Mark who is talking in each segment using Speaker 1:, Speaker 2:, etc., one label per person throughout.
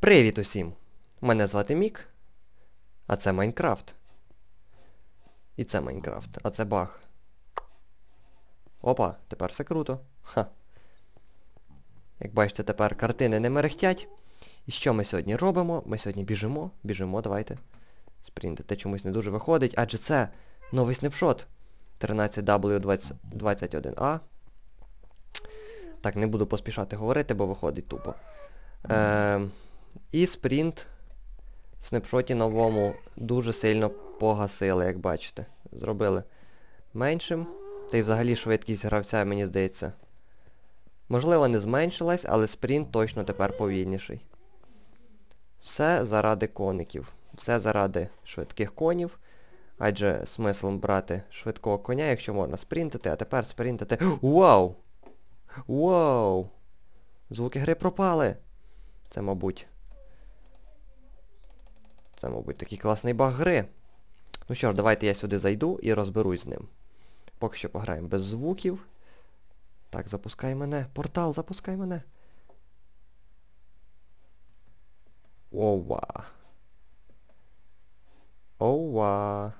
Speaker 1: Привіт усім! Мене звати Мік, а це Майнкрафт. І це Майнкрафт, а це баг. Опа, тепер все круто. Ха. Як бачите, тепер картини не мерехтять. І що ми сьогодні робимо? Ми сьогодні біжимо, біжимо, давайте. Спринтити чомусь не дуже виходить, адже це новий снапшот 13W21A. Так, не буду поспішати говорити, бо виходить тупо. Е, і спринт в снапшоті новому дуже сильно погасили, як бачите. Зробили меншим. Та й взагалі швидкість гравця, мені здається. Можливо, не зменшилась, але спринт точно тепер повільніший. Все заради коників. Все заради швидких конів. Адже смислом брати швидкого коня, якщо можна спринтити, а тепер спринтити. Вау! Вау! Звуки гри пропали! Це, мабуть. Це, мабуть, такий класний баг гри. Ну що ж, давайте я сюди зайду і розберусь з ним. Поки що пограємо без звуків. Так, запускай мене. Портал, запускай мене. Ова. Ова.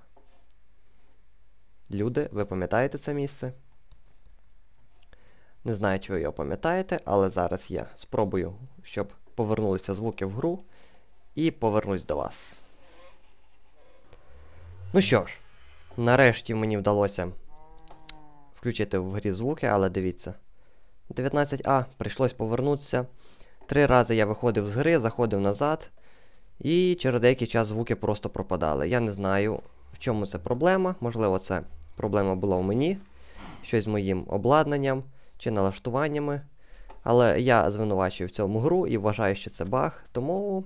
Speaker 1: Люди, ви пам'ятаєте це місце? Не знаю, чи ви його пам'ятаєте, але зараз я спробую, щоб повернулися звуки в гру. І повернусь до вас. Ну що ж, нарешті мені вдалося включити в грі звуки, але дивіться. 19А, прийшлось повернутися. Три рази я виходив з гри, заходив назад. І через деякий час звуки просто пропадали. Я не знаю, в чому це проблема. Можливо, це проблема була у мені. Щось з моїм обладнанням чи налаштуваннями. Але я звинувачую в цьому гру і вважаю, що це баг. Тому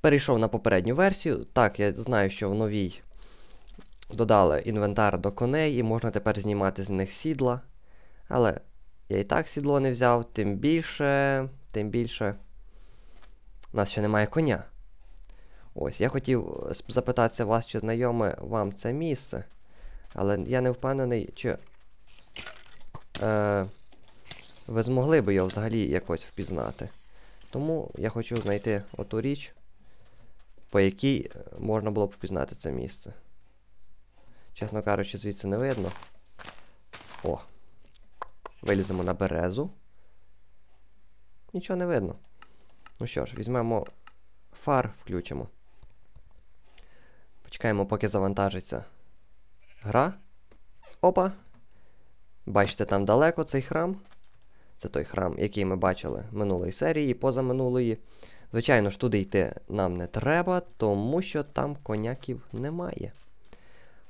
Speaker 1: перейшов на попередню версію. Так, я знаю, що в новій додали інвентар до коней і можна тепер знімати з них сідла. Але я і так сідло не взяв, тим більше, тим більше. У нас ще немає коня. Ось, я хотів запитатися вас, чи знайоме вам це місце. Але я не впевнений, чи е, ви змогли би його взагалі якось впізнати. Тому я хочу знайти оту річ, по якій можна було б впізнати це місце. Чесно кажучи, звідси не видно. О. Виліземо на березу. Нічого не видно. Ну що ж, візьмемо фар, включимо. Почекаємо, поки завантажиться гра. Опа! Бачите, там далеко цей храм. Це той храм, який ми бачили минулої серії, позаминулої. Звичайно ж, туди йти нам не треба, тому що там коняків немає.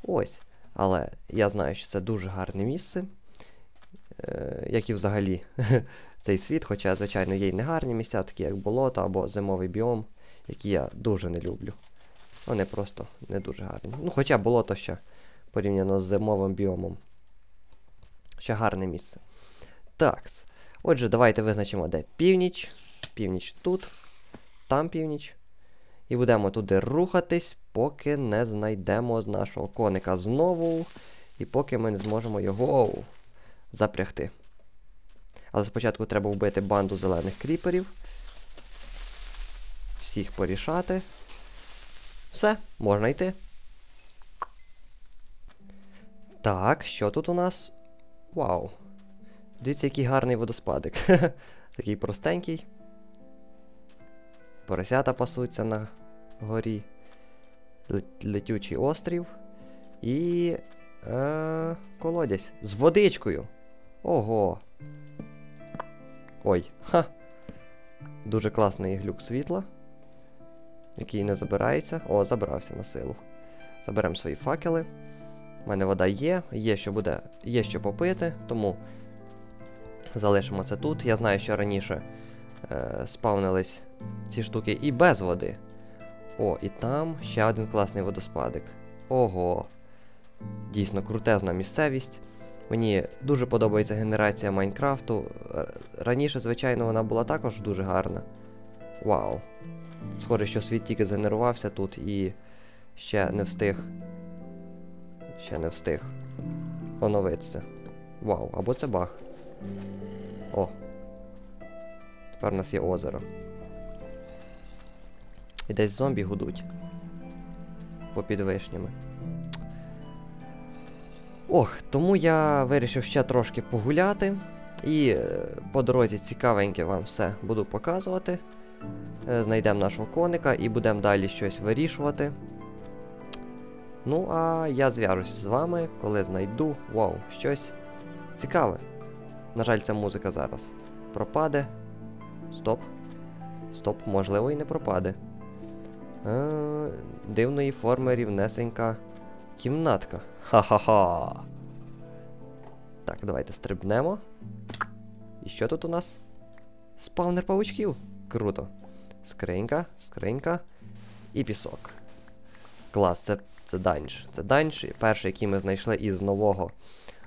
Speaker 1: Ось. Але я знаю, що це дуже гарне місце. Е, як і взагалі цей світ, хоча, звичайно, є й негарні місця, такі як болото або зимовий біом, які я дуже не люблю. Вони просто не дуже гарні. Ну, хоча болото ще порівняно з зимовим біомом. Ще гарне місце. Такс. Отже, давайте визначимо, де північ. Північ тут, там північ. І будемо туди рухатись, поки не знайдемо нашого коника знову. І поки ми не зможемо його запрягти. Але спочатку треба вбити банду зелених кріперів. Всіх порішати. Все, можна йти. Так, що тут у нас? Вау. Дивіться, який гарний водоспадик. Такий простенький. Поросята пасуться на горі. Летючий острів. І. Е, колодязь. З водичкою. Ого. Ой, ха! Дуже класний глюк світла. Який не забирається. О, забрався на силу. Заберемо свої факели. У мене вода є, є що буде, є що попити, тому залишимо це тут. Я знаю, що раніше е, спавнились ці штуки і без води. О, і там ще один класний водоспадик. Ого. Дійсно крутезна місцевість. Мені дуже подобається генерація Майнкрафту. Раніше, звичайно, вона була також дуже гарна. Вау. Схоже, що світ тільки згенерувався тут і ще не встиг. Ще не встиг оновитися. Вау, або це баг. О. Тепер у нас є озеро. І десь зомбі гудуть. Попід вишнями. Ох, тому я вирішив ще трошки погуляти. І е, по дорозі цікавеньке вам все буду показувати. Е, Знайдемо нашого коника і будемо далі щось вирішувати. Ну, а я зв'яжусь з вами, коли знайду вау, щось цікаве. На жаль, ця музика зараз пропаде. Стоп. Стоп, можливо, і не пропаде. Е, дивної форми рівнесенька кімнатка. Ха-ха-ха. Так, давайте стрибнемо. І що тут у нас? Спавнер павучків. Круто. Скринька, скринька і пісок. Клас, це, це данж. Це данж, перший, який ми знайшли із нового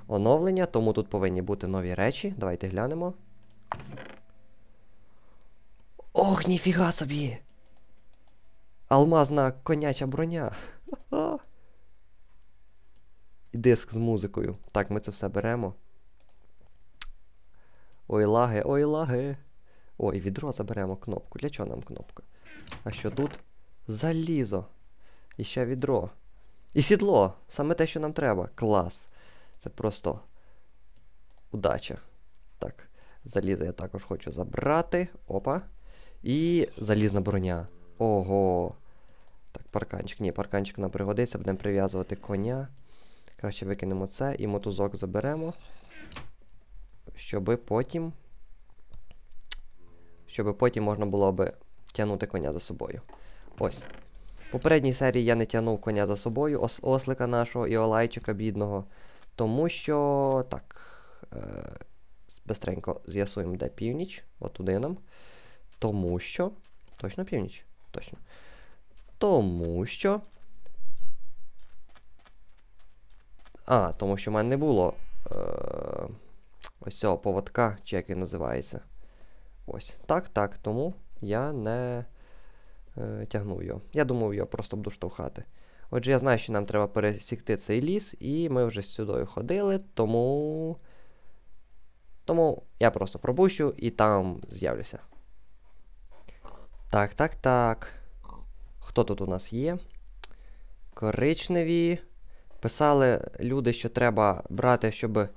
Speaker 1: оновлення, тому тут повинні бути нові речі. Давайте глянемо. Ох, ніфіга собі! Алмазна коняча броня. І диск з музикою. Так, ми це все беремо. Ой, лаги, ой, лаги. Ой, відро заберемо кнопку. Для чого нам кнопка? А що тут? Залізо. І ще відро. І сідло. Саме те, що нам треба. Клас. Це просто удача. Так, залізо я також хочу забрати. Опа. І залізна броня. Ого. Так, парканчик. Ні, парканчик нам пригодиться, будемо прив'язувати коня. Краще викинемо це і мотузок заберемо. Щоби потім. Щоби потім можна було би тягнути коня за собою. Ось. В попередній серії я не тягнув коня за собою, ос ослика нашого і олайчика бідного. Тому що. Так. Е Бистренько з'ясуємо, де північ. От туди нам. Тому що. Точно північ? Точно. Тому що. А, тому що в мене не було. Е ось цього поводка, чи як він називається. Ось. Так, так. Тому я не е тягнув його. Я думав, його просто буду штовхати. Отже, я знаю, що нам треба пересікти цей ліс, і ми вже сюди ходили, тому. Тому я просто пропущу і там з'явлюся. Так, так, так. Хто тут у нас є? Коричневі. Писали люди, що треба брати, щоб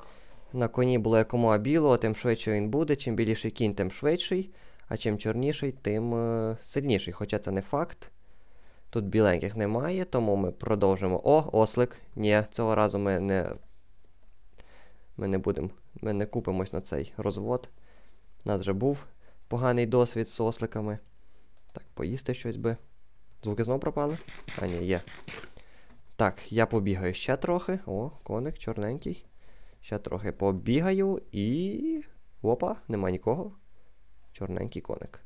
Speaker 1: на коні було якомога білого, тим швидше він буде. Чим біліший кінь, тим швидший, а чим чорніший, тим е сильніший. Хоча це не факт. Тут біленьких немає, тому ми продовжимо. О, ослик. Ні, цього разу ми не. Ми не будемо. Ми не купимось на цей розвод. У нас вже був поганий досвід з осликами. Так, поїсти щось би. Звуки знову пропали? А, ні, є. Так, я побігаю ще трохи. О, коник чорненький. Ще трохи побігаю і. Опа, нема нікого. Чорненький коник.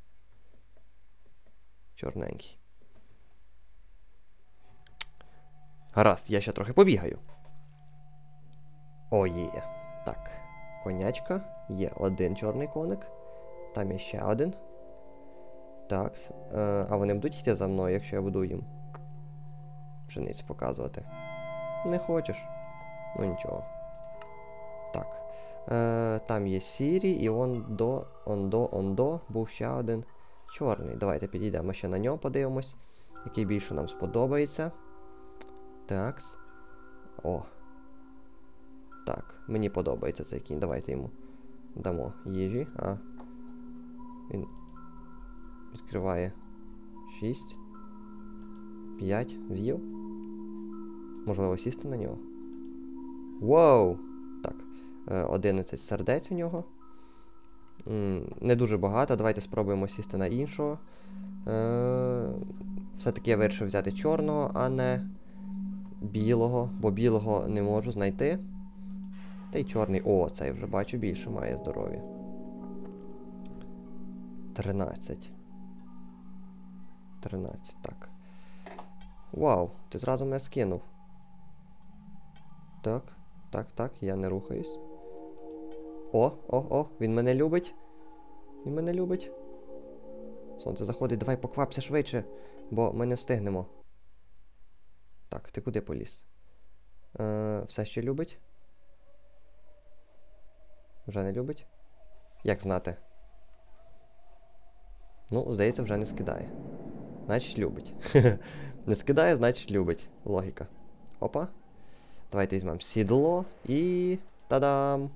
Speaker 1: Чорненький. Гаразд, я ще трохи побігаю. О, є. Так. Конячка. Є один чорний коник. Там є ще один. Так. Е, а вони будуть йти за мною, якщо я буду їм пшеницю показувати. Не хочеш? Ну нічого. Так. Е, Там є сірі, і он до, он до, он був ще один чорний. Давайте підійдемо ще на нього, подивимось, який більше нам сподобається. Такс. О. Так, мені подобається цей кінь. Давайте йому дамо їжі. А. Він відкриває 6. 5. З'їв. Можливо, сісти на нього. Воу! Так. 11 сердець у нього. Не дуже багато. Давайте спробуємо сісти на іншого. Е, Все-таки я вирішив взяти чорного, а не білого, бо білого не можу знайти. Та й чорний. О, цей вже бачу більше має здоров'я. 13. 13, так. Вау, ти зразу мене скинув. Так. Так, так, я не рухаюсь. О, о, о, він мене любить. Він мене любить. Сонце заходить, давай поквапся швидше, бо ми не встигнемо. Так, ти куди поліз? Е, все ще любить? Вже не любить? Як знати? Ну, здається, вже не скидає. Значить, любить. не скидає, значить любить. Логіка. Опа. Давайте візьмемо сідло і. Та-дам!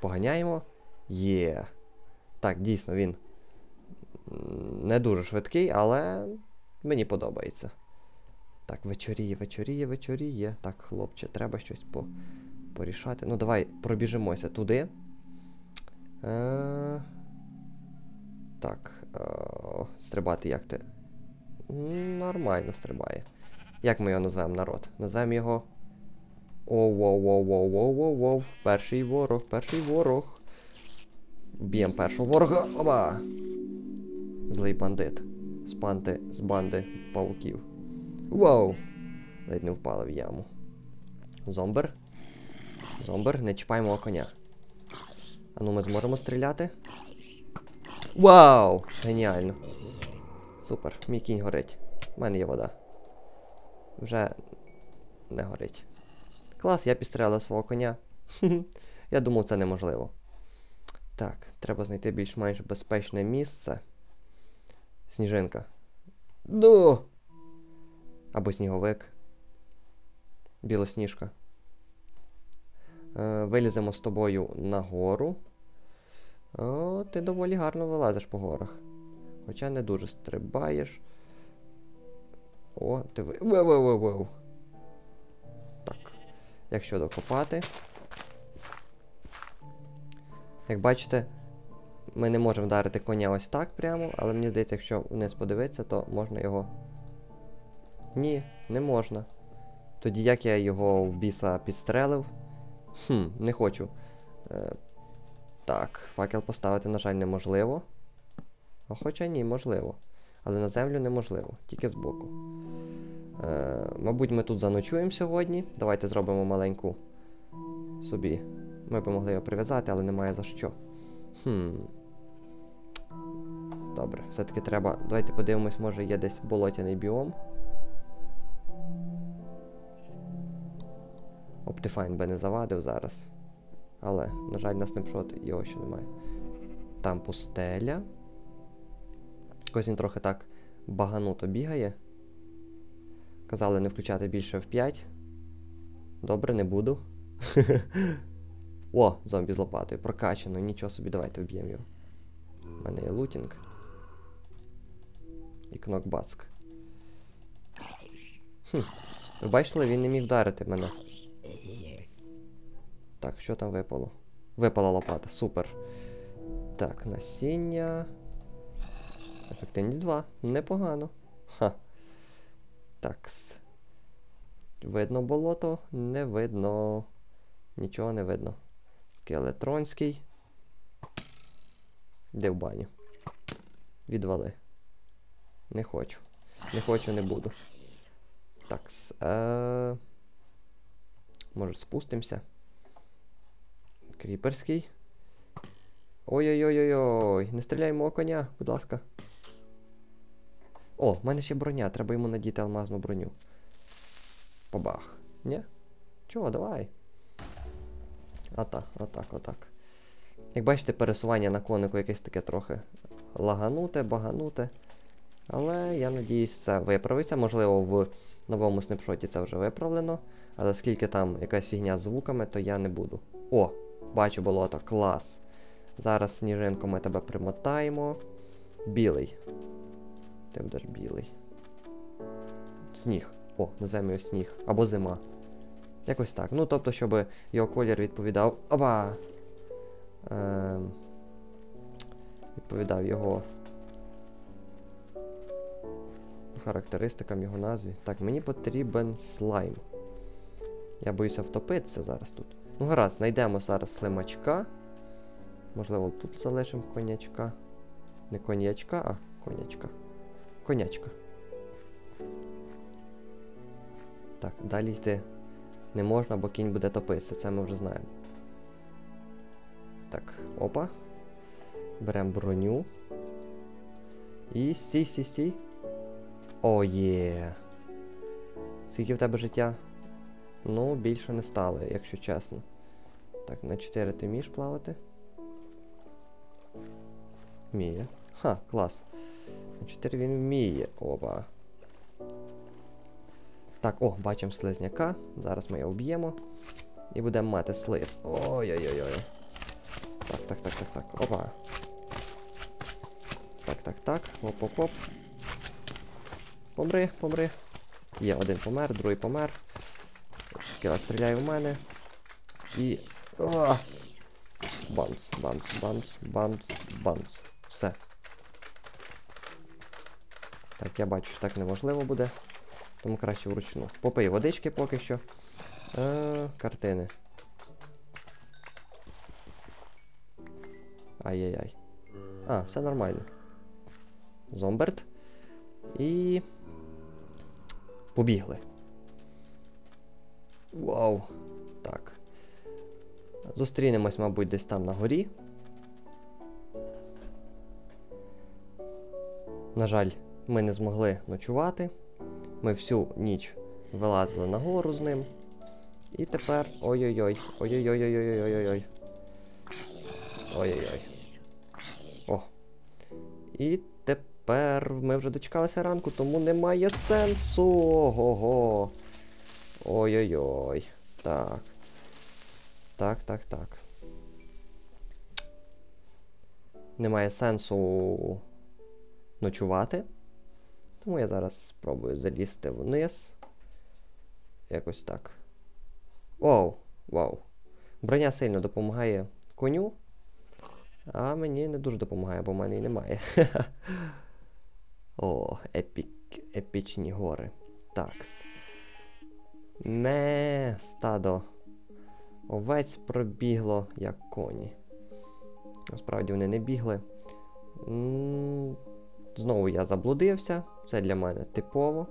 Speaker 1: Поганяємо. Є. Так, дійсно, він не дуже швидкий, але мені подобається. Так, вечоріє, вечоріє, вечоріє. Так, хлопче, треба щось по... порішати. Ну, давай пробіжимося туди. Е... Так. Е... Стрибати як ти? Нормально стрибає. Як ми його назвемо народ? Назвемо його. Оу, воу, воу, воу, воу, воу, воу. Перший ворог, перший ворог. Б'ємо першого ворога. Оба! Злий бандит. З панти, з банди павуків. Вау! Ледь не впали в яму. Зомбер. Зомбер, не чіпаємо коня. А ну ми зможемо стріляти. Вау! Геніально. Супер, мій кінь горить. У мене є вода. Вже не горить. Клас, я підстрелив свого коня. я думав, це неможливо. Так, треба знайти більш-менш безпечне місце. Сніжинка. Ду! Або сніговик. Білосніжка. Е, Виліземо з тобою нагору. О, ти доволі гарно вилазиш по горах. Хоча не дуже стрибаєш. О, ти ви. Воу-воу-воу-воу. Так. Якщо докопати. Як бачите, ми не можемо вдарити коня ось так прямо, але мені здається, якщо вниз подивитися, то можна його. Ні, не можна. Тоді як я його в біса підстрелив. Хм, не хочу. Е, Так, факел поставити, на жаль, неможливо. А хоча ні, можливо. Але на землю неможливо, тільки збоку. Е, Мабуть, ми тут заночуємо сьогодні. Давайте зробимо маленьку собі. Ми б могли його прив'язати, але немає за що. Хм. Добре, все-таки треба. Давайте подивимось, може є десь болотяний біом. Оптифайн би не завадив зараз. Але, на жаль, на снапшот його ще немає. Там пустеля. Якось він трохи так багануто бігає. Казали не включати більше в 5. Добре, не буду. О, зомбі з лопатою. Прокачано, нічого собі, давайте вб'ємо його. У мене є лутінг. І кнокбацк. Хм. Ви бачили, він не міг вдарити мене. Так, що там випало? Випала лопата, супер. Так, насіння. Ефективність 2. Непогано. Ха. Такс. Видно болото? Не видно. Нічого не видно. Скелетронський. Де в баню? Відвали. Не хочу. Не хочу, не буду. Такс. Е... Може спустимося. Кріперський. Ой-ой-ой-ой-ой. Не стріляй мого коня, будь ласка. О, в мене ще броня, треба йому надіти алмазну броню. Побах. Ні? Чого, давай. Ата, отак, отак. Як бачите, пересування на конику якесь таке трохи лагануте, багануте. Але я надіюсь, це виправиться. Можливо, в новому снапшоті це вже виправлено. Але оскільки там якась фігня з звуками, то я не буду. О, бачу болото, клас. Зараз сніжинку ми тебе примотаємо. Білий. Ти будеш білий. Сніг. О, називаємо його сніг. Або зима. Якось так. Ну, тобто, щоб його колір відповідав. Опа! Ем... Відповідав його характеристикам, його назві. Так, мені потрібен слайм. Я боюся втопитися зараз тут. Ну, гаразд, знайдемо зараз слимачка. Можливо, тут залишимо конячка. Не конячка, а конячка. Конячка. Так, далі йти Не можна, бо кінь буде топитися, це ми вже знаємо. Так, опа. Беремо броню. І стій, стій, стій. О, є. Скільки в тебе життя? Ну, більше не стало, якщо чесно. Так, на 4 ти вмієш плавати? Вміє. Ха, клас. На 4 він вміє. Опа. Так, о, бачимо слизняка. Зараз ми його вб'ємо. І будемо мати слиз. Ой-ой-ой-ой. Так, так, так, так, так. Опа. Так, так, так. Оп-оп-оп. Помри, помри. Є, один помер, другий помер. Скіла стріляє в мене. І. О! Бамц, бамц, бамц, бамц, бамц. Все. Так, я бачу, що так неможливо буде. Тому краще вручну. Попий водички поки що. Е, картини. Ай-яй-яй. А, все нормально. Зомберт. І. Побігли. Вау. Так. Зустрінемось, мабуть, десь там на горі. На жаль, ми не змогли ночувати. Ми всю ніч вилазили на гору з ним. І тепер. Ой-ой-ой. Ой-ой-ой-ой-ой-ой-ой. Ой-ой-ой. О. І тепер ми вже дочекалися ранку, тому немає сенсу. Ого-го. Ой-ой-ой. Так. Так, так, так. Немає сенсу ночувати. Тому я зараз спробую залізти вниз. Якось так. Вау! Вау. Броня сильно допомагає коню. А мені не дуже допомагає, бо в мене і немає. О, епік, епічні гори. Такс. Ме, стадо. Овець пробігло, як коні. Насправді вони не бігли. Знову я заблудився. Це для мене типово.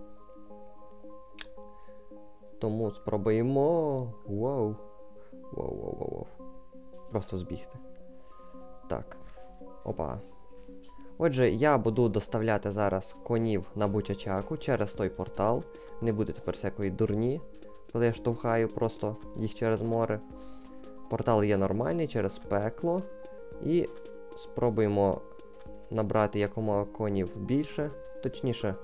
Speaker 1: Тому спробуємо. Вау, вау. Просто збігти. Так. Опа. Отже, я буду доставляти зараз конів на Бучачаку через той портал. Не буде тепер всякої дурні, коли я штовхаю просто їх через море. Портал є нормальний через пекло. І спробуємо набрати якомога конів більше. Точніше,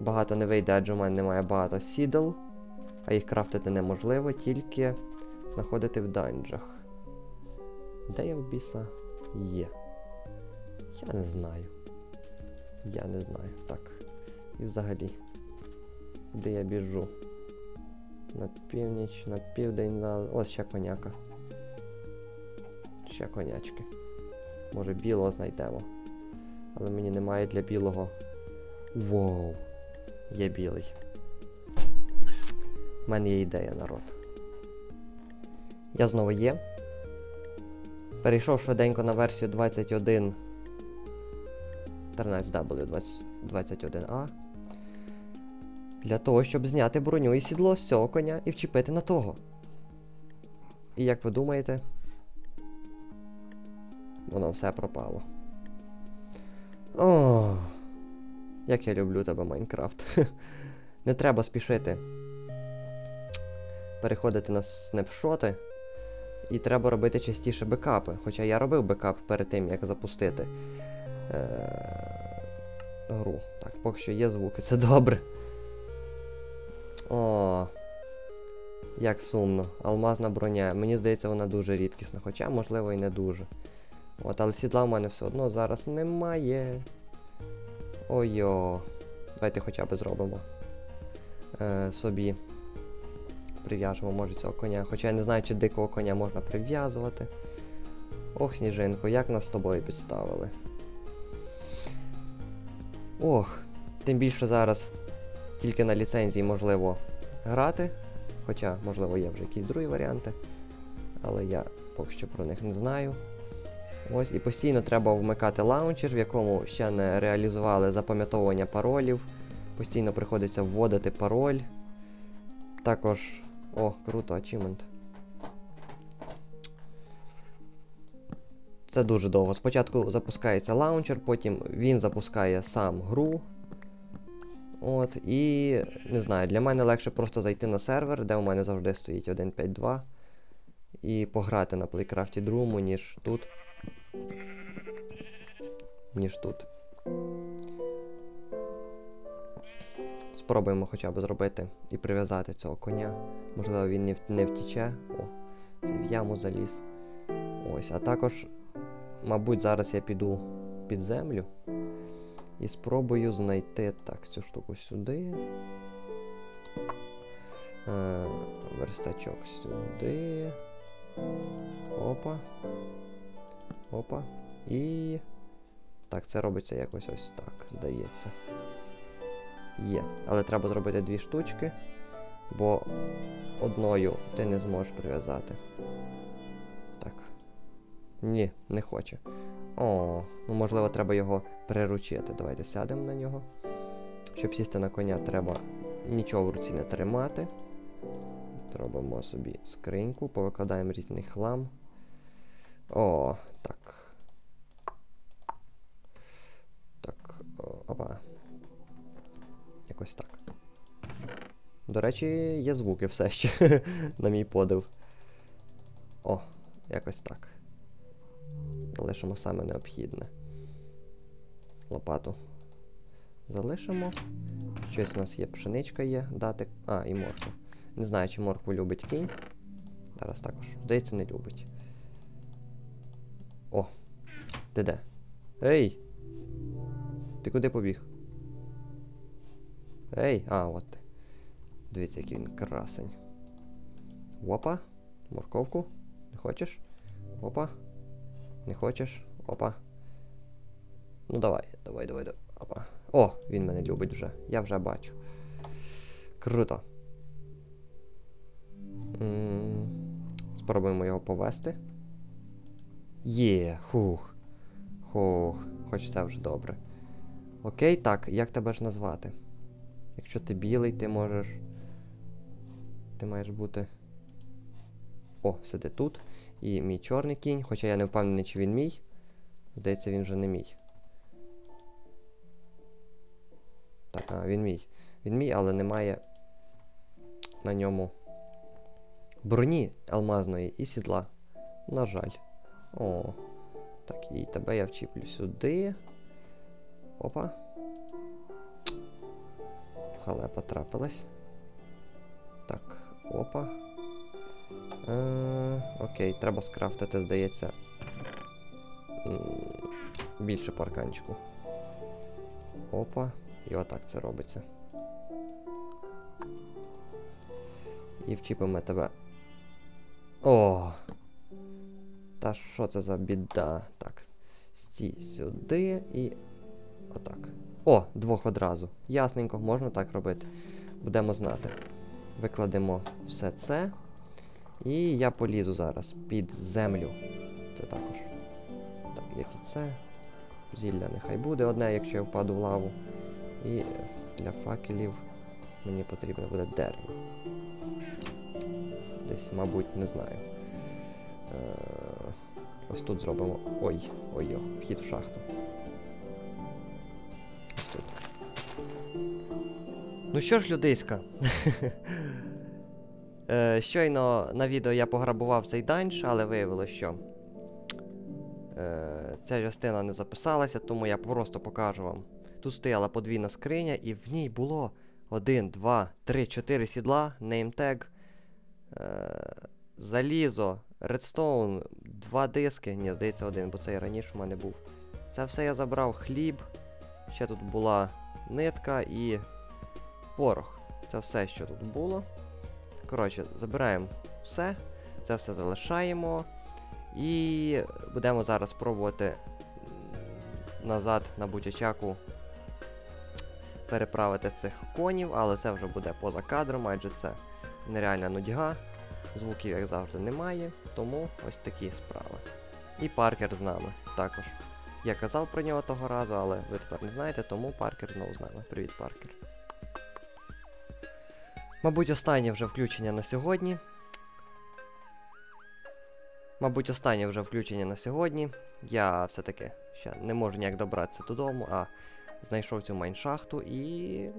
Speaker 1: багато не вийде, адже у мене немає багато сідел, а їх крафтити неможливо, тільки знаходити в данжах. Де я в біса є? Я не знаю. Я не знаю. Так. І взагалі. Куди я біжу? На північ, на південь, на. Ось ще коняка. Ще конячки. Може білого знайдемо. Але мені немає для білого. Воу! Є білий. У мене є ідея, народ. Я знову є. Перейшов швиденько на версію 21. 13W 21A. Для того, щоб зняти броню і сідло з цього коня і вчепити на того. І як ви думаєте, воно все пропало. О, як я люблю тебе, Майнкрафт. Не треба спішити. Переходити на снапшоти. І треба робити частіше бекапи. Хоча я робив бекап перед тим, як запустити гру. Так, поки що є звуки, це добре. О, як сумно. Алмазна броня. Мені здається, вона дуже рідкісна, хоча, можливо, і не дуже. От, але сідла в мене все одно зараз немає. Ой-йо. Давайте хоча б зробимо. Е, Собі. Прив'яжемо, може, цього коня. Хоча я не знаю, чи дикого коня можна прив'язувати. Ох, сніжинко, як нас з тобою підставили. Ох, тим більше зараз тільки на ліцензії можливо грати. Хоча, можливо, є вже якісь другі варіанти. Але я поки що про них не знаю. Ось і постійно треба вмикати лаунчер, в якому ще не реалізували запам'ятовування паролів. Постійно приходиться вводити пароль. Також О, круто, ачівмент. Це дуже довго. Спочатку запускається лаунчер, потім він запускає сам гру. От, і не знаю, для мене легше просто зайти на сервер, де у мене завжди стоїть 1.5.2, і пограти на плейкрафті другому, ніж тут. Ніж тут. Спробуємо хоча б зробити і прив'язати цього коня. Можливо, він не втіче. О, це в яму заліз. Ось, а також, мабуть, зараз я піду під землю і спробую знайти так, цю штуку сюди. Е, верстачок сюди. Опа. Опа. І. Так, це робиться якось ось так, здається. Є. Але треба зробити дві штучки, бо одною ти не зможеш прив'язати. Ні, не хоче. О, ну можливо, треба його приручити. Давайте сядемо на нього. Щоб сісти на коня, треба нічого в руці не тримати. Робимо собі скриньку, повикладаємо різний хлам. О, так. Так, опа. Якось так. До речі, є звуки все ще, на мій подив. О, якось так. Залишимо саме необхідне. Лопату залишимо. Щось у нас є, пшеничка є, дати. А, і морква. Не знаю, чи моркву любить кінь. Зараз також. Здається, не любить. О! Ти де? Ей! Ти куди побіг? Ей! А, от ти. Дивіться, який він красень. Опа. Морковку. Не хочеш? Опа. Не хочеш? Опа. Ну давай, давай, давай, давай. Опа. О, він мене любить вже. Я вже бачу. Круто. Спробуємо його повести. Є, хух. Хух, хоч це вже добре. Окей, так, як тебе ж назвати? Якщо ти білий, ти можеш. Ти маєш бути. О, сиди тут. І мій чорний кінь, хоча я не впевнений, чи він мій. Здається, він вже не мій. Так, а, він мій. Він мій, але немає на ньому броні алмазної і сідла. На жаль. О. Так, і тебе я вчіплю сюди. Опа. Халепа трапилась. Так, опа. Е, окей, треба скрафтити, здається. Більше парканчику. Опа. І отак це робиться. І вчіпимо тебе. О! Та що це за біда? Так. Стій сюди і. Отак. О, двох одразу. Ясненько, можна так робити. Будемо знати. Викладемо все це. І я полізу зараз під землю. Це також. Так, як і це. Зілля нехай буде одне, якщо я впаду в лаву. І для факелів мені потрібно буде дерево. Десь, мабуть, не знаю. Е, ось тут зробимо. Ой, ой, о, вхід в шахту. Ось тут. Ну що ж, людиська. Е, Щойно на відео я пограбував цей данж, але виявилося, що е, ця частина не записалася, тому я просто покажу вам. Тут стояла подвійна скриня, і в ній було 1, 2, 3, 4 сідла, неймтег, залізо, редстоун, два диски. Ні, здається, один, бо це і раніше в мене був. Це все я забрав хліб. Ще тут була нитка і порох. Це все, що тут було. Коротше, забираємо все, це все залишаємо. І будемо зараз пробувати назад на бутячаку переправити цих конів, але це вже буде поза кадром, адже це нереальна нудьга. Звуків, як завжди, немає, тому ось такі справи. І Паркер з нами також. Я казав про нього того разу, але ви тепер не знаєте, тому Паркер знову з нами. Привіт, Паркер. Мабуть, останнє вже включення на сьогодні. Мабуть, останнє вже включення на сьогодні. Я все-таки ще не можу ніяк добратися додому, а знайшов цю майншахту і.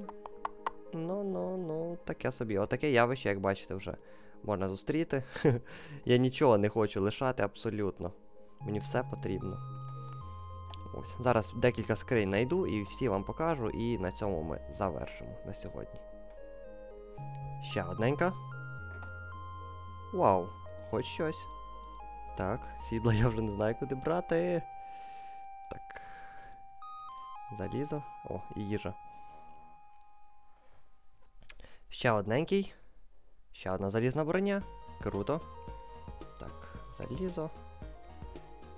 Speaker 1: Ну, ну, ну, таке собі. Отаке явище, як бачите, вже можна зустріти. Я нічого не хочу лишати абсолютно. Мені все потрібно. Ось. Зараз декілька скринь знайду і всі вам покажу, і на цьому ми завершимо на сьогодні. Ще одненька. Вау, хоч щось. Так, сідла я вже не знаю, куди брати. Так. Залізо. О, і їжа. Ще одненький. Ще одна залізна броня. Круто. Так, залізо.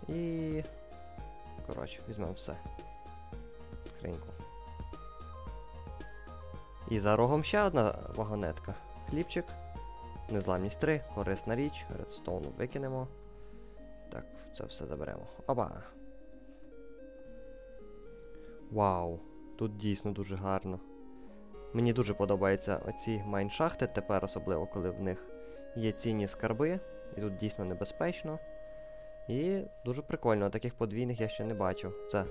Speaker 1: І. Коротше, візьмемо все. Скриньку. І за рогом ще одна вагонетка. Хлібчик. Незламність 3, корисна річ, редстоун викинемо. Так, це все заберемо. Опа! Вау! Тут дійсно дуже гарно. Мені дуже подобаються оці майншахти, тепер особливо, коли в них є цінні скарби. І тут дійсно небезпечно. І дуже прикольно, таких подвійних я ще не бачив. Це,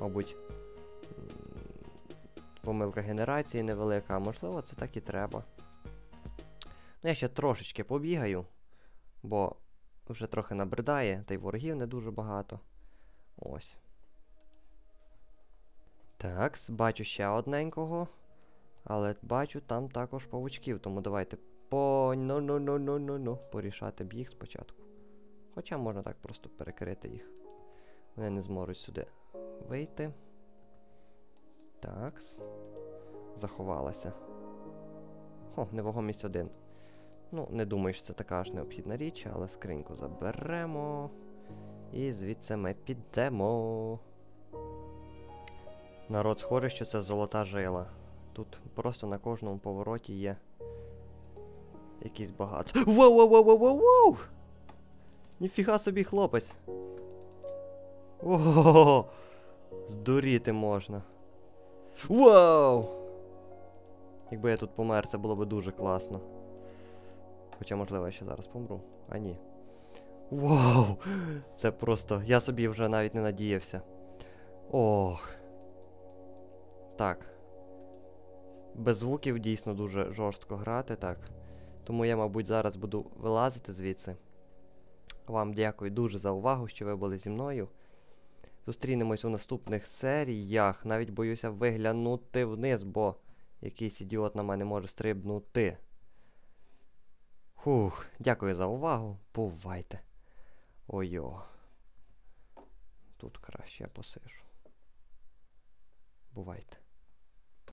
Speaker 1: мабуть, помилка генерації невелика, а можливо, це так і треба. Ну, я ще трошечки побігаю, бо вже трохи набридає, та й ворогів не дуже багато. Ось. Так, бачу ще одненького. Але бачу там також павучків, тому давайте по ну ну ну ну ну ну порішати б їх спочатку. Хоча можна так просто перекрити їх. Вони не зможуть сюди вийти. Такс. Заховалася. О, невагомість один. Ну, не думаю, що це така аж необхідна річ, але скриньку заберемо. І звідси ми підемо. Народ схоже, що це золота жила. Тут просто на кожному повороті є якийсь багатство. Воу, воу, воу, воу, воу, воу! Ніфіга собі хлопець. Ого! Здуріти можна. Вау! Якби я тут помер, це було б дуже класно. Хоча, можливо, я ще зараз помру. А ні. Вау! Це просто. Я собі вже навіть не надіявся. Ох. Так. Без звуків дійсно дуже жорстко грати, так. Тому я, мабуть, зараз буду вилазити звідси. Вам дякую дуже за увагу, що ви були зі мною. Зустрінемось у наступних серіях. Навіть боюся виглянути вниз, бо якийсь ідіот на мене може стрибнути. Фух, дякую за увагу. Бувайте. Ой-о. Тут краще я посижу. Бувайте.